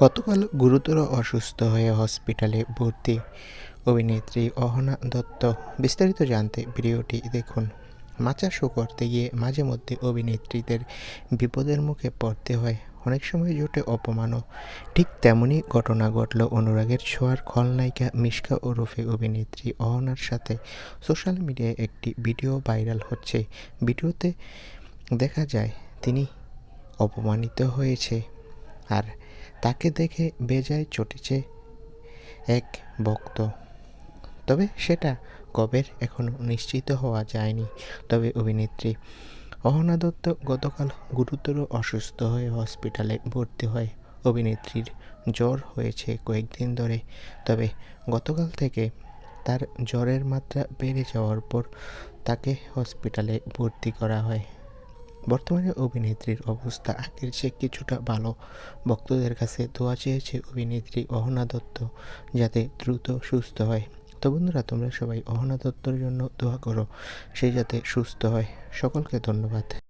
গতকাল গুরুতর অসুস্থ হয়ে হসপিটালে ভর্তি অভিনেত্রী অহনা দত্ত। বিস্তারিত জানতে ভিডিওটি দেখুন। মাচা শো করতে গিয়ে মাঝে মধ্যে অভিনেত্রীদের বিপদের মুখে পড়তে হয়। অনেক সময় জোটে অপমানও। ঠিক তেমনই ঘটনা ঘটল অনুরাগের ছোঁয়ার খলনায়িকা মিশকা ওরফে অভিনেত্রী অহনার সাথে। সোশ্যাল মিডিয়ায় একটি ভিডিও ভাইরাল হচ্ছে। ভিডিওতে দেখা যায়, তিনি অপমানিত হয়েছে। আর তাকে দেখে বেজায় চটেছে এক ভক্ত। তবে সেটা কবের এখনও নিশ্চিত হওয়া যায়নি। তবে অভিনেত্রী অহনা দত্ত গতকাল গুরুতর অসুস্থ হয়ে হসপিটালে ভর্তি হয়। অভিনেত্রীর জ্বর হয়েছে কয়েকদিন ধরে। তবে গতকাল থেকে তার জ্বরের মাত্রা বেড়ে যাওয়ার পর তাকে হসপিটালে ভর্তি করা হয়। বর্তমানে অভিনেত্রীর অবস্থা আগের চেয়ে কিছুটা ভালো। ভক্তদের কাছে দোয়া চেয়েছে অভিনেত্রী অহনা দত্ত যাতে দ্রুত সুস্থ হয়। তো বন্ধুরা, তোমরা সবাই অহনা দত্তর জন্য দোয়া করো, সে যাতে সুস্থ হয়। সকলকে ধন্যবাদ।